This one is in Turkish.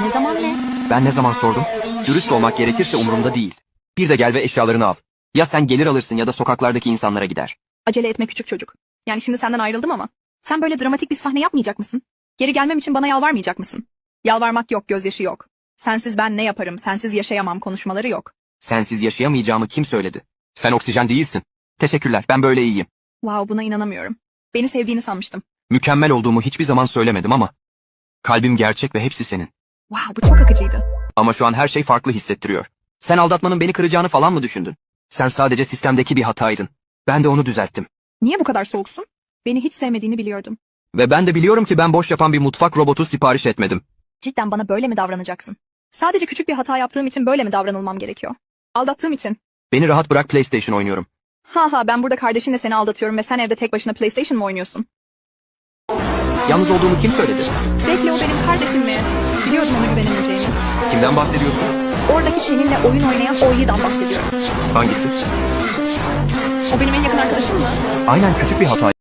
Ne zaman ne? Ben ne zaman sordum? Dürüst olmak gerekirse umurumda değil. Bir de gel ve eşyalarını al. Ya sen gelir alırsın ya da sokaklardaki insanlara gider. Acele etme küçük çocuk. Yani şimdi senden ayrıldım ama. Sen böyle dramatik bir sahne yapmayacak mısın? Geri gelmem için bana yalvarmayacak mısın? Yalvarmak yok, gözyaşı yok. Sensiz ben ne yaparım, sensiz yaşayamam konuşmaları yok. Sensiz yaşayamayacağımı kim söyledi? Sen oksijen değilsin. Teşekkürler, ben böyle iyiyim. Wow buna inanamıyorum. Beni sevdiğini sanmıştım. Mükemmel olduğumu hiçbir zaman söylemedim ama... Kalbim gerçek ve hepsi senin. Wow bu çok akıcıydı. Ama şu an her şey farklı hissettiriyor. Sen aldatmanın beni kıracağını falan mı düşündün? Sen sadece sistemdeki bir hataydın. Ben de onu düzelttim. Niye bu kadar soğuksun? Beni hiç sevmediğini biliyordum. Ve ben de biliyorum ki ben boş yapan bir mutfak robotu sipariş etmedim. Cidden bana böyle mi davranacaksın? Sadece küçük bir hata yaptığım için böyle mi davranılmam gerekiyor? Aldattığım için. Beni rahat bırak PlayStation oynuyorum. Ha ha ben burada kardeşinle seni aldatıyorum ve sen evde tek başına PlayStation mı oynuyorsun? Yalnız olduğumu kim söyledi? Bekle o benim kardeşim mi? Kimden bahsediyorsun? Oradaki seninle oyun oynayan o yiğiden bahsediyorum. Hangisi? O benim en yakın arkadaşım mı? Aynen küçük bir hata.